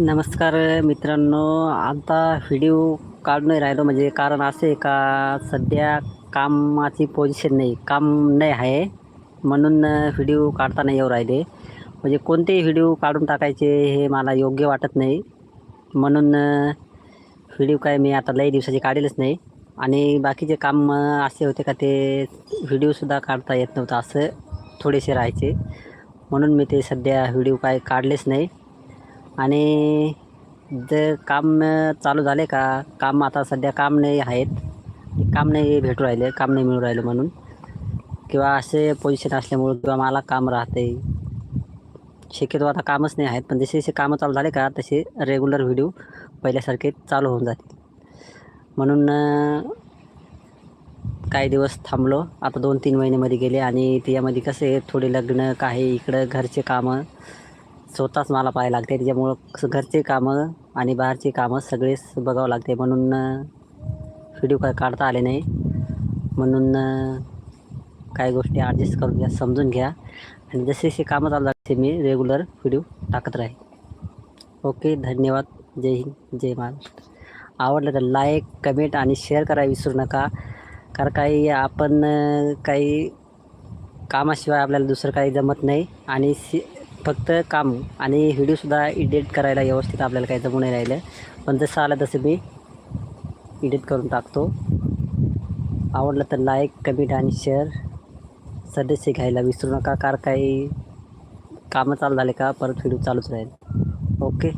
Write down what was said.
नमस्कार मित्रांनो. आता व्हिडिओ काढून नाही राहिलो म्हणजे कारण असं आहे का सध्या कामाची पोझिशन नाही काम नाही आहे. म्हणून व्हिडिओ काढता नाही येऊ राहिले. म्हणजे कोणतेही व्हिडिओ काढून टाकायचे हे मला योग्य वाटत नाही. म्हणून व्हिडिओ काय मी आता लई दिवसाचे काढेलच नाही. आणि बाकीचे काम असे होते का ते व्हिडिओसुद्धा काढता येत नव्हतं असं थोडेसे राहायचे. म्हणून मी ते सध्या व्हिडिओ काय काढलेच नाही. आणि जे काम चालू झाले का? काम आता सध्या काम नाही आहेत. काम नाही भेटू राहिले काम नाही मिळू राहिलं म्हणून. किंवा असे पोझिशन असल्यामुळं किंवा मला काम राहते. शक्यतो आता कामच नाही आहेत पण जसे जसे कामं चालू झाले का तसे रेग्युलर व्हिडिओ पहिल्यासारखे चालू होऊन जातील. म्हणून काही दिवस थांबलो. आता दोन तीन महिन्यामध्ये गेले आणि त्यामध्ये कसे थोडे लग्न काही इकडं घरचे कामं स्वतःच मला पाहायला लागते. त्याच्यामुळं घरचे कामं आणि बाहेरचे कामं सगळेच बघावं लागते. म्हणून व्हिडिओ काय काढता आले नाही. म्हणून काही गोष्टी ॲडजस्ट करून घ्या समजून घ्या. आणि जसे जसे कामं चालू लागते मी रेग्युलर व्हिडिओ टाकत राहील ओके धन्यवाद. जय हिंद जय महाराष्ट्र. आवडलं तर लाईक कमेंट आणि शेअर करायला विसरू नका. कारण काही आपण काही कामाशिवाय आपल्याला दुसरं काही जमत नाही. आणि सी फक्त काम आणि व्हिडिओसुद्धा एडिट करायला व्यवस्थित आपल्याला काही जमू नाही राहिलं पण जसं आलं तसं मी एडिट करून टाकतो. आवडलं तर लाईक कमेंट आणि शेअर सदस्य घ्यायला विसरू नका कार काही कामं चालू झाले का परत व्हिडिओ चालूच राहील. ओके